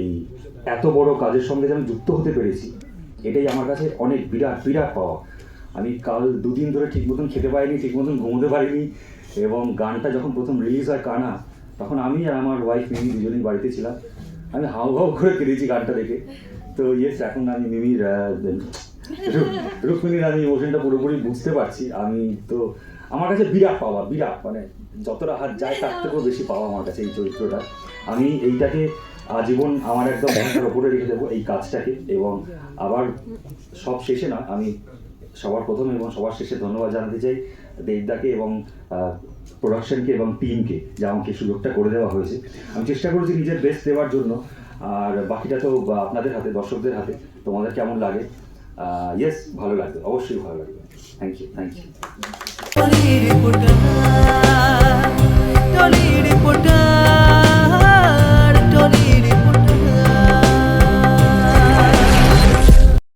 এই এত বড় কাজের সঙ্গে যে আমি যুক্ত হতে পেরেছি, এটাই আমার কাছে অনেক বিরাট বিরাট পাওয়া। আমি কাল দুদিন ধরে ঠিক মতন খেতে পারিনি, ঠিক মতন ঘুমোতে পারিনি এবং গানটা যখন প্রথম রিলিজ হয় কানা, তখন আমি আর আমার ওয়াইফ মিমি দুজনেই বাড়িতে ছিলাম। আমি হাউ হাউ করে কেঁদেছি গানটা দেখে। তো ইয়েস এখন আমি মিমির আহ, রু- রুক্মিণীর আমি ইমোশনটা পুরোপুরি বুঝতে পারছি। আমি তো আমার কাছে বিরাট পাওয়া বিরাট মানে যতটা হাত যায় তার থেকেও বেশি পাওয়া আমার কাছে এই চরিত্রটা। আমি এইটাকে আজীবন আমার একদম মনটার ওপরে রেখে দেবো এই কাজটাকে এবং আবার সব শেষে না আমি সবার প্রথমে এবং সবার শেষে ধন্যবাদ জানাতে চাই দেবদাকে এবং প্রোডাকশনকে এবং টিমকে যে আমাকে সুযোগটা করে দেওয়া হয়েছে। আমি চেষ্টা করেছি নিজের বেস্ট দেওয়ার জন্য। আর বাকিটা তো আপনাদের হাতে দর্শকদের হাতে। তোমাদের কেমন লাগে? ইয়েস ভালো লাগবে অবশ্যই ভালো লাগবে। Thank you thank you